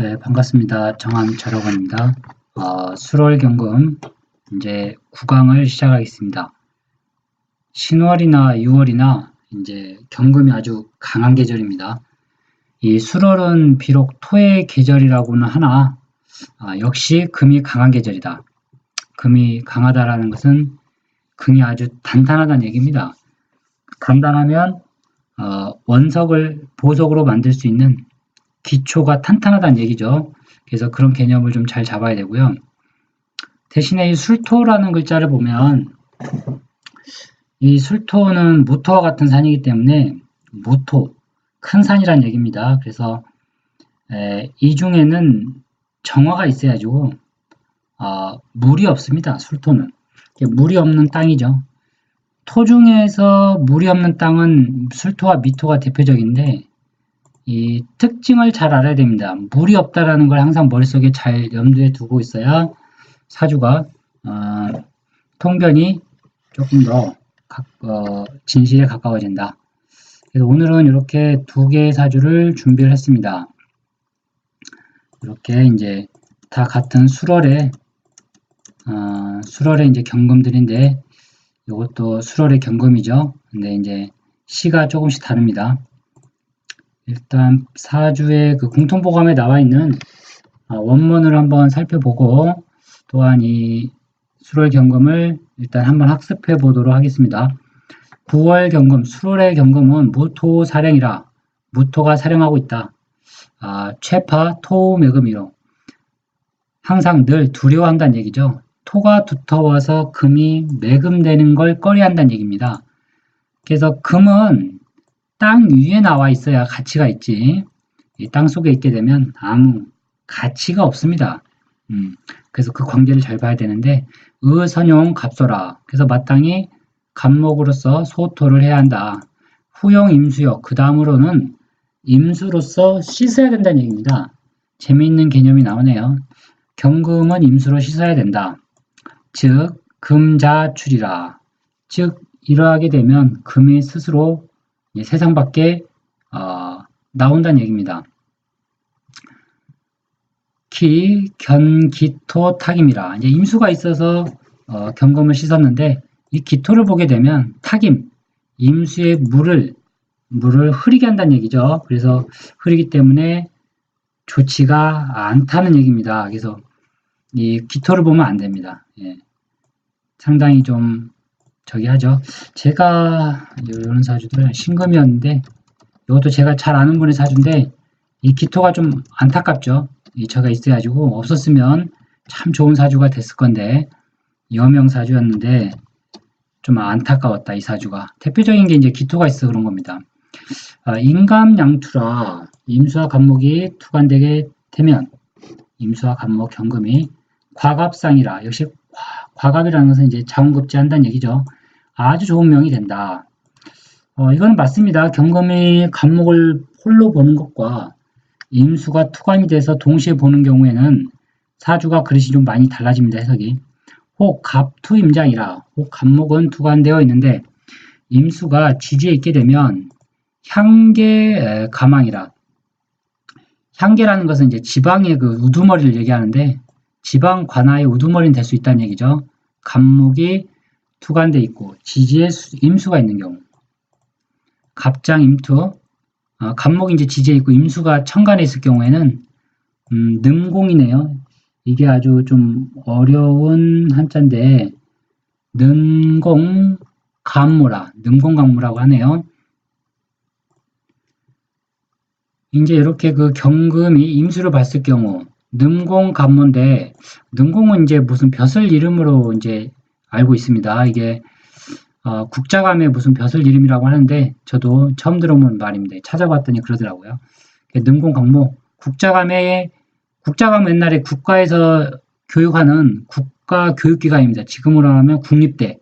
네, 반갑습니다. 정한철학원입니다. 어, 수월 경금 이제 9강을 시작하겠습니다. 신월이나 6월이나 이제 경금이 아주 강한 계절입니다. 이 수월은 비록 토의 계절이라고는 하나 아, 역시 금이 강한 계절이다. 금이 강하다라는 것은 금이 아주 단단하다는 얘기입니다. 단단하면 어, 원석을 보석으로 만들 수 있는 기초가 탄탄하다는 얘기죠. 그래서 그런 개념을 좀 잘 잡아야 되고요. 대신에 이 술토라는 글자를 보면 이 술토는 무토와 같은 산이기 때문에 무토, 큰 산이란 얘기입니다. 그래서 에, 이 중에는 정화가 있어야죠. 어, 물이 없습니다. 술토는. 물이 없는 땅이죠. 토 중에서 물이 없는 땅은 술토와 미토가 대표적인데 이 특징을 잘 알아야 됩니다. 물이 없다라는 걸 항상 머릿속에 잘 염두에 두고 있어야 사주가 어, 통변이 조금 더 가, 어, 진실에 가까워진다. 그래서 오늘은 이렇게 두 개의 사주를 준비를 했습니다. 이렇게 이제 다 같은 수월의 어, 수월의 이제 경금들인데 이것도 수월의 경금이죠. 근데 이제 시가 조금씩 다릅니다. 일단 사주의 그 공통보감에 나와 있는 아, 원문을 한번 살펴보고 또한 이 수월 경금을 일단 한번 학습해 보도록 하겠습니다. 9월 경금, 수월의 경금은 무토 사령이라 무토가 사령하고 있다. 아, 최파 토 매금이로 항상 늘 두려워한다는 얘기죠. 토가 두터워서 금이 매금되는 걸 꺼려한다는 얘기입니다. 그래서 금은 땅 위에 나와 있어야 가치가 있지. 땅 속에 있게 되면 아무 가치가 없습니다. 음, 그래서 그 관계를 잘 봐야 되는데 의선용 갑소라. 그래서 마땅히 갑목으로서 소토를 해야 한다. 후용 임수역. 그 다음으로는 임수로서 씻어야 된다는 얘기입니다. 재미있는 개념이 나오네요. 경금은 임수로 씻어야 된다. 즉 금자출이라. 즉 이러하게 되면 금이 스스로 세상 밖에 어, 나온다는 얘기입니다. 기, 견, 기토, 탁임이라. 이제 임수가 있어서 어, 경검을 씻었는데 이 기토를 보게 되면 탁임, 임수의 물을 물을 흐리게 한다는 얘기죠. 그래서 흐리기 때문에 좋지가 않다는 얘기입니다. 그래서 이 기토를 보면 안 됩니다. 예. 상당히 좀 저기 하죠. 제가 이런 사주들 신금이었는데 이것도 제가 잘 아는 분의 사주인데 이 기토가 좀 안타깝죠. 이 저가 있어가지고 없었으면 참 좋은 사주가 됐을 건데 여명 사주였는데 좀 안타까웠다 이 사주가 대표적인 게 이제 기토가 있어 그런 겁니다. 아, 인감양투라 임수와 간목이 투관되게 되면 임수와 간목 경금이 과갑상이라 역시 과갑이라는 것은 이제 자원급제한다는 얘기죠. 아주 좋은 명이 된다. 어, 이건 맞습니다. 경금이 간목을 홀로 보는 것과 임수가 투관이 돼서 동시에 보는 경우에는 사주가 그릇이 좀 많이 달라집니다. 해석이. 혹 갑투임장이라 혹 간목은 투관되어 있는데 임수가 지지에 있게 되면 향계 가망이라 향계라는 것은 이제 지방의 그 우두머리를 얘기하는데 지방 관하의 우두머리는 될 수 있다는 얘기죠. 간목이 투관돼 있고 지지에 임수가 있는 경우 갑장 임투 어, 갑목이 이제 지지에 있고 임수가 천간에 있을 경우에는 음, 능공이네요. 이게 아주 좀 어려운 한자인데 능공 간무라 능공간무라고 하네요. 이제 이렇게 그 경금이 임수를 봤을 경우 능공간무인데 능공은 이제 무슨 벼슬 이름으로 이제 알고 있습니다. 이게 어, 국자감의 무슨 벼슬 이름이라고 하는데 저도 처음 들어본 말입니다. 찾아봤더니 그러더라고요. 능공 강모 국자감의 국자감 옛날에 국가에서 교육하는 국가 교육기관입니다. 지금으로 하면 국립대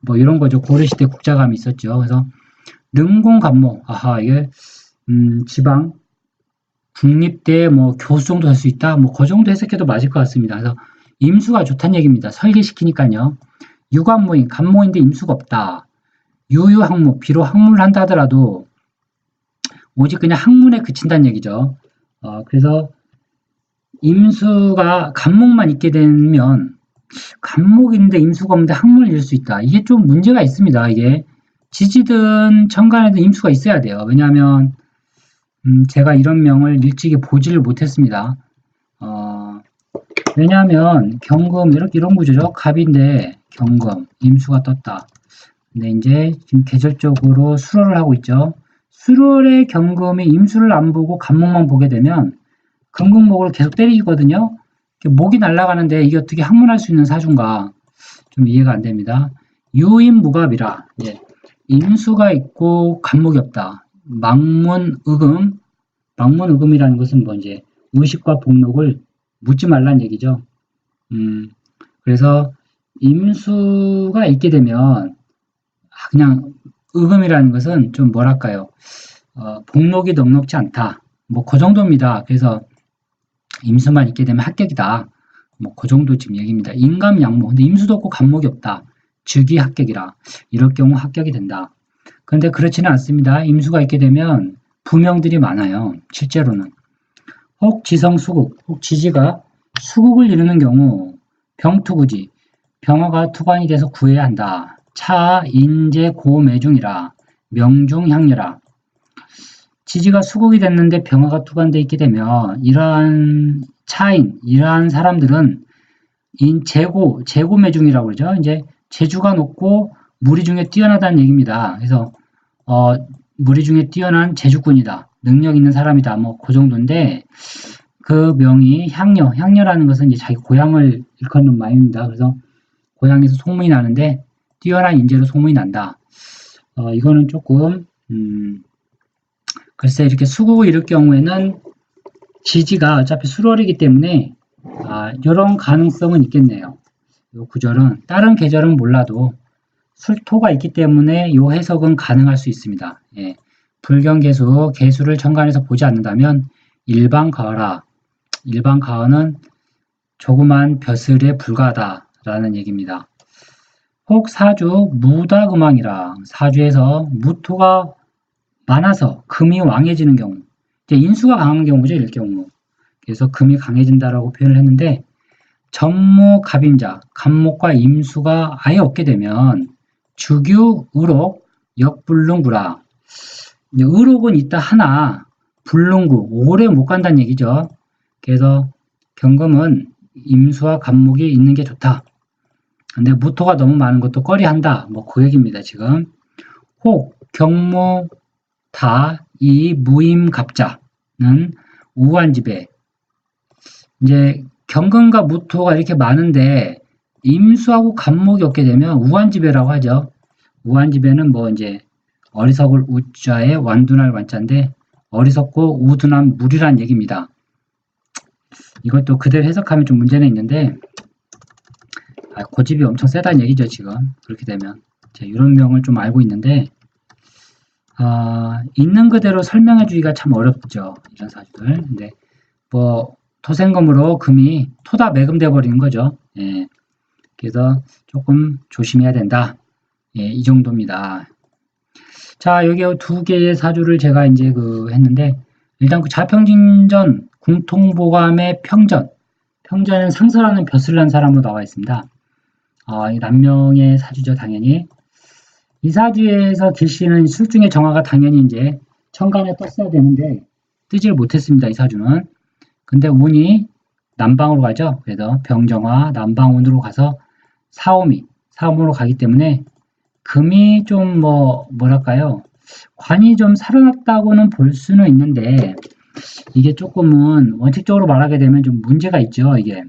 뭐 이런 거죠. 고려시대 국자감이 있었죠. 그래서 능공감모 아하 이게 음, 지방 국립대 뭐 교수 정도 할 수 있다. 뭐 그 정도 해석해도 맞을 것 같습니다. 그래서 임수가 좋다는 얘기입니다. 설계시키니까요. 유관모인, 간모인데 임수가 없다. 유유학무, 비록 학문을 한다 하더라도 오직 그냥 학문에 그친다는 얘기죠. 어, 그래서 임수가 간목만 있게 되면 간목인데 임수가 없는데 항문을 일수 있다. 이게 좀 문제가 있습니다. 이게 지지든 천간에도 임수가 있어야 돼요. 왜냐하면 음, 제가 이런 명을 일찍이 보지를 못했습니다. 어, 왜냐하면 경금 이렇게 이런 구조죠. 갑인데 경금 임수가 떴다. 근데 이제 지금 계절적으로 수로를 하고 있죠. 수월의 경금이 임수를 안 보고 간목만 보게 되면 금극목을 계속 때리거든요. 목이 날아가는데 이게 어떻게 항문할 수 있는 사주인가 좀 이해가 안 됩니다. 유임무갑이라 이제 임수가 있고 간목이 없다. 망문의금 망문의금이라는 것은 뭐 이제 의식과 복록을 묻지 말란 얘기죠. 음, 그래서 임수가 있게 되면 그냥 의금이라는 것은 좀 뭐랄까요. 어, 복록이 넉넉지 않다. 뭐 그 정도입니다. 그래서 임수만 있게 되면 합격이다. 뭐 그 정도 지금 얘기입니다. 인감 양목. 근데 임수도 없고 간목이 없다. 즉이 합격이라. 이럴 경우 합격이 된다. 그런데 그렇지는 않습니다. 임수가 있게 되면 부명들이 많아요. 실제로는. 혹 지성 수국, 혹 지지가 수국을 이루는 경우 병투구지, 병화가 투관이 돼서 구해야 한다. 차, 인재, 고 매중이라 명중향렬라 지지가 수국이 됐는데 병화가 투관돼 있게 되면 이러한 차인, 이러한 사람들은 인 재고, 재고 매중이라고 그러죠. 이제 재주가 높고 무리 중에 뛰어나다는 얘기입니다. 그래서 어, 무리 중에 뛰어난 재주꾼이다. 능력 있는 사람이다. 뭐 그 정도인데 그 명이 향녀, 향녀라는 것은 이제 자기 고향을 일컫는 말입니다. 그래서 고향에서 소문이 나는데 뛰어난 인재로 소문이 난다. 어, 이거는 조금 음, 글쎄 이렇게 수국을 이룰 경우에는 지지가 어차피 수월이기 때문에 아, 이런 가능성은 있겠네요. 이 구절은 다른 계절은 몰라도 술토가 있기 때문에 이 해석은 가능할 수 있습니다. 예. 불경 개수, 개수를 천간에서 보지 않는다면 일반 가어라. 일반 가어는 조그만 벼슬에 불과하다라는 얘기입니다. 혹 사주 무다금왕이라 사주에서 무토가 많아서 금이 왕해지는 경우 인수가 강한 경우죠 이럴 경우 그래서 금이 강해진다라고 표현을 했는데 전무 갑임자 간목과 임수가 아예 없게 되면 주규 의록 역불능구라 의록은 있다 하나 불능구 오래 못 간다는 얘기죠 그래서 경금은 임수와 간목이 있는 게 좋다 근데 무토가 너무 많은 것도 꺼리한다. 뭐 그 얘기입니다, 지금. 혹, 경모, 다, 이, 무임, 갑자는 우한 집에 이제 경금과 무토가 이렇게 많은데 임수하고 간목이 없게 되면 우한 지배라고 하죠. 우한 지배는 뭐 이제 어리석을 우자에 완둔할 완자인데 어리석고 우둔한 물이란 얘기입니다. 이것도 그대로 해석하면 좀 문제는 있는데 아, 고집이 엄청 세다는 얘기죠, 지금. 그렇게 되면. 이런 명을 좀 알고 있는데, 아, 있는 그대로 설명해 주기가 참 어렵죠. 이런 사주들. 근데, 뭐, 토생금으로 금이 토다 매금돼 버리는 거죠. 예. 그래서 조금 조심해야 된다. 예, 이 정도입니다. 자, 여기 두 개의 사주를 제가 이제 그 했는데, 일단 그 자평진전, 궁통보감의 평전, 평전은 상설하는 벼슬 난 사람으로 나와 있습니다. 어, 남명의 사주죠, 당연히. 이 사주에서 길씨는 술중의 정화가 당연히 이제 천간에 떴어야 되는데 뜨지를 못했습니다, 이 사주는. 근데 운이 남방으로 가죠. 그래서 병정화 남방운으로 가서 사오미, 사오미로 가기 때문에 금이 좀 뭐, 뭐랄까요. 관이 좀 살아났다고는 볼 수는 있는데 이게 조금은 원칙적으로 말하게 되면 좀 문제가 있죠, 이게.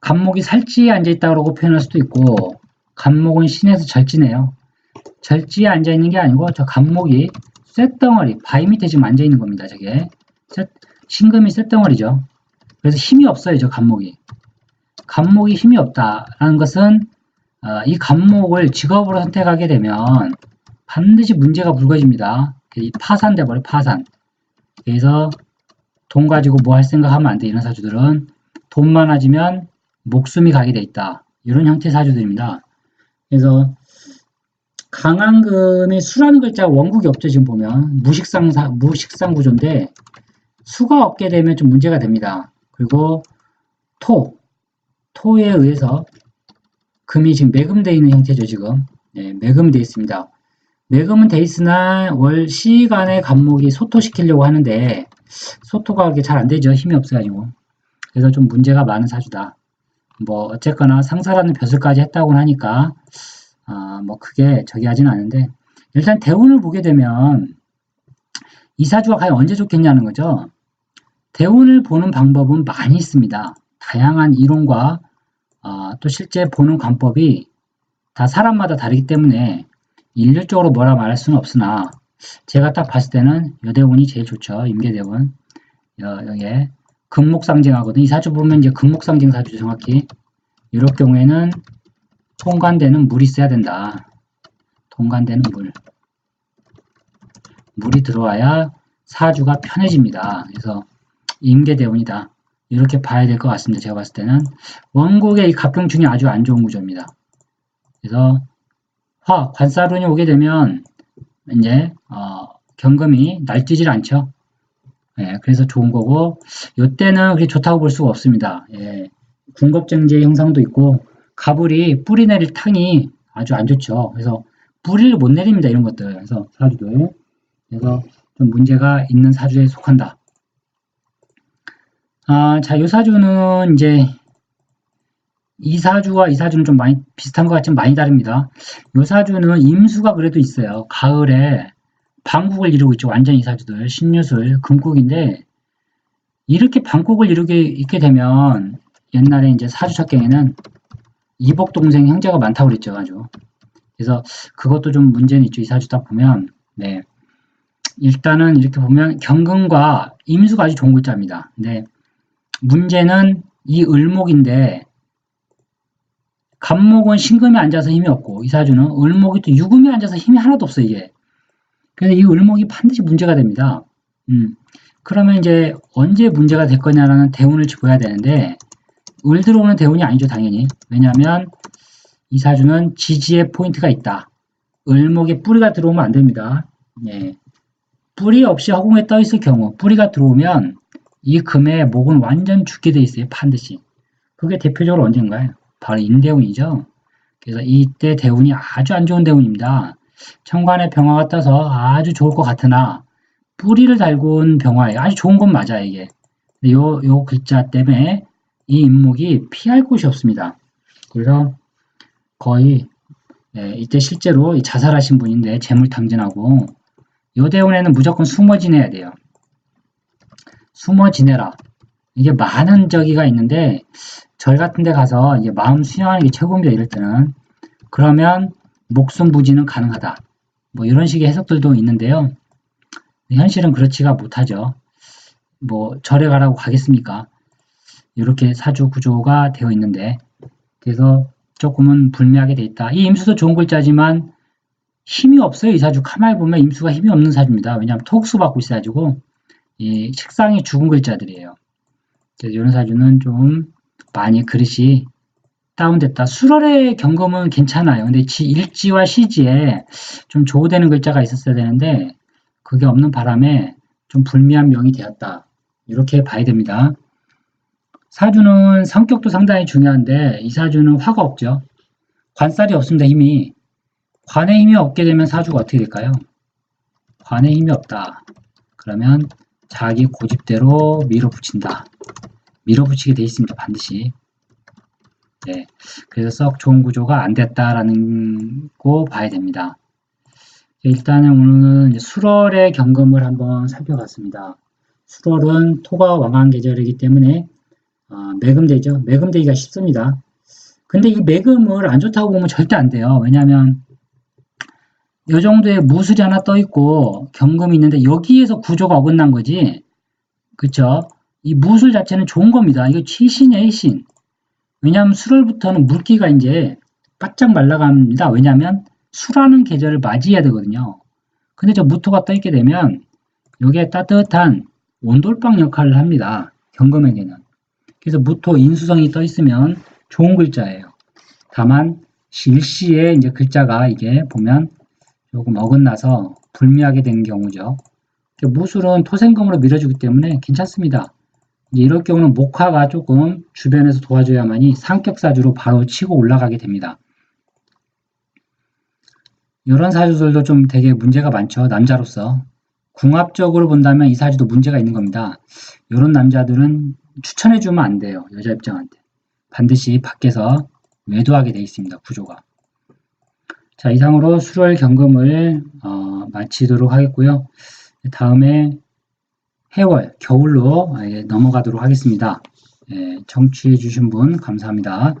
간목이 살찌에 앉아있다고 표현할 수도 있고 간목은 신에서 절지네요. 절지에 앉아있는 게 아니고 저 간목이 쇳덩어리, 바위 밑에 지금 앉아있는 겁니다. 저게 신금이 쇳덩어리죠. 그래서 힘이 없어요. 저 간목이. 간목이 힘이 없다라는 것은 어, 이 간목을 직업으로 선택하게 되면 반드시 문제가 불거집니다. 파산돼 버려 파산. 그래서 돈 가지고 뭐 할 생각하면 안 돼. 이런 사주들은 돈 많아지면 목숨이 가게 돼 있다. 이런 형태 사주들입니다. 그래서 강한금의 수라는 글자 원국이 없죠. 지금 보면 무식상 사, 무식상 구조인데 수가 없게 되면 좀 문제가 됩니다. 그리고 토, 토에 의해서 금이 지금 매금되어 있는 형태죠, 지금. 네, 매금이 되어 있습니다. 매금은 돼 있으나 월 시간의 간목이 소토시키려고 하는데 소토가 그렇게 잘 안 되죠. 힘이 없어가지고. 그래서 좀 문제가 많은 사주다. 뭐 어쨌거나 상사라는 벼슬까지 했다고 하니까 아, 뭐 크게 저기 하진 않은데 일단 대운을 보게 되면 이 사주가 과연 언제 좋겠냐는 거죠. 대운을 보는 방법은 많이 있습니다. 다양한 이론과 아, 또 실제 보는 관법이 다 사람마다 다르기 때문에 일률적으로 뭐라 말할 수는 없으나 제가 딱 봤을 때는 여대운이 제일 좋죠. 임계대운. 여, 여기에 금목상징하거든. 이 사주 보면 이제 금목상징 사주죠. 정확히. 이럴 경우에는 통관되는 물이 있어야 된다. 통관되는 물. 물이 들어와야 사주가 편해집니다. 그래서 임계대운이다. 이렇게 봐야 될 것 같습니다. 제가 봤을 때는 원곡의 이 갑경충이 아주 안 좋은 구조입니다. 그래서 화, 관사론이 오게 되면 이제 어, 경금이 날뛰질 않죠. 예, 그래서 좋은 거고 이때는 그렇게 좋다고 볼 수가 없습니다. 예, 군겁정제 형상도 있고 가불이 뿌리 내릴 탕이 아주 안 좋죠. 그래서 뿌리를 못 내립니다. 이런 것들. 그래서 사주들. 그래서 좀 문제가 있는 사주에 속한다. 아, 자, 요 사주는 이제 이 사주와 이 사주는 좀 많이 비슷한 것 같지만 많이 다릅니다. 요 사주는 임수가 그래도 있어요. 가을에 방국을 이루고 있죠. 완전 이 사주들. 신유술, 금국인데 이렇게 방국을 이루게 있게 되면 옛날에 이제 사주 첫경에는 이복 동생 형제가 많다고 그랬죠. 아주. 그래서 그것도 좀 문제는 있죠. 이 사주 딱 보면. 네. 일단은 이렇게 보면 경금과 임수가 아주 좋은 글자입니다. 근데 문제는 이 을목인데 간목은 신금이 앉아서 힘이 없고 이 사주는 을목이 또 유금이 앉아서 힘이 하나도 없어 이게. 그래서 이 을목이 반드시 문제가 됩니다. 음. 그러면 이제 언제 문제가 될 거냐라는 대운을 짚어야 되는데 을 들어오는 대운이 아니죠 당연히. 왜냐하면 이 사주는 지지의 포인트가 있다. 을목에 뿌리가 들어오면 안 됩니다. 예. 뿌리 없이 허공에 떠 있을 경우 뿌리가 들어오면 이 금의 목은 완전 죽게 돼 있어요. 반드시. 그게 대표적으로 언젠가요? 바로 인대운이죠. 그래서 이때 대운이 아주 안 좋은 대운입니다. 천간에 병화가 떠서 아주 좋을 것 같으나 뿌리를 달고 온 병화예요. 아주 좋은 건 맞아 이게. 요, 요 글자 때문에 이 인목이 피할 곳이 없습니다. 그래서 거의 예, 이때 실제로 자살하신 분인데 재물탕진하고 요 대운에는 무조건 숨어 지내야 돼요. 숨어 지내라. 이게 많은 저기가 있는데 절 같은 데 가서 이제 마음 수양하는 게 최고입니다. 이럴 때는. 그러면 목숨 부지는 가능하다. 뭐 이런 식의 해석들도 있는데요. 현실은 그렇지가 못하죠. 뭐 절에 가라고 가겠습니까? 이렇게 사주 구조가 되어 있는데 그래서 조금은 불미하게 돼 있다. 이 임수도 좋은 글자지만 힘이 없어요. 이 사주 가만히 보면 임수가 힘이 없는 사주입니다. 왜냐하면 톡수 받고 있어가지고 이 식상이 죽은 글자들이에요. 그래서 이런 사주는 좀 많이 그릇이 다운됐다. 수월의 경금은 괜찮아요. 근데 지, 일지와 시지에 좀 조우되는 글자가 있었어야 되는데 그게 없는 바람에 좀 불미한 명이 되었다. 이렇게 봐야 됩니다. 사주는 성격도 상당히 중요한데 이 사주는 화가 없죠. 관살이 없습니다. 힘이. 관의 힘이 없게 되면 사주가 어떻게 될까요? 관의 힘이 없다. 그러면 자기 고집대로 밀어붙인다. 밀어붙이게 돼 있습니다. 반드시. 네. 그래서 썩 좋은 구조가 안 됐다라는 거 봐야 됩니다. 일단은 오늘은 수월의 경금을 한번 살펴봤습니다. 수월은 토가 왕한 계절이기 때문에 어, 매금되죠. 매금되기가 쉽습니다. 근데 이 매금을 안 좋다고 보면 절대 안 돼요. 왜냐하면 이 정도의 무술이 하나 떠 있고 경금이 있는데 여기에서 구조가 어긋난 거지. 그쵸? 이 무술 자체는 좋은 겁니다. 이거 최신이에요, 신. 왜냐하면 수월부터는 물기가 이제 바짝 말라갑니다. 왜냐하면 수라는 계절을 맞이해야 되거든요. 근데 저 무토가 떠 있게 되면 여기에 따뜻한 온돌방 역할을 합니다. 경금에게는. 그래서 무토 인수성이 떠 있으면 좋은 글자예요. 다만 실시에 이제 글자가 이게 보면 조금 어긋나서 불미하게 되는 경우죠. 무술은 토생검으로 밀어주기 때문에 괜찮습니다. 이럴 경우는 목화가 조금 주변에서 도와줘야만이 상격사주로 바로 치고 올라가게 됩니다. 이런 사주들도 좀 되게 문제가 많죠. 남자로서. 궁합적으로 본다면 이 사주도 문제가 있는 겁니다. 이런 남자들은 추천해주면 안 돼요. 여자 입장한테. 반드시 밖에서 외도하게 돼 있습니다. 구조가. 자, 이상으로 수월 경금을 어, 마치도록 하겠고요. 다음에 해월, 겨울로 예, 넘어가도록 하겠습니다. 예, 청취해 주신 분 감사합니다.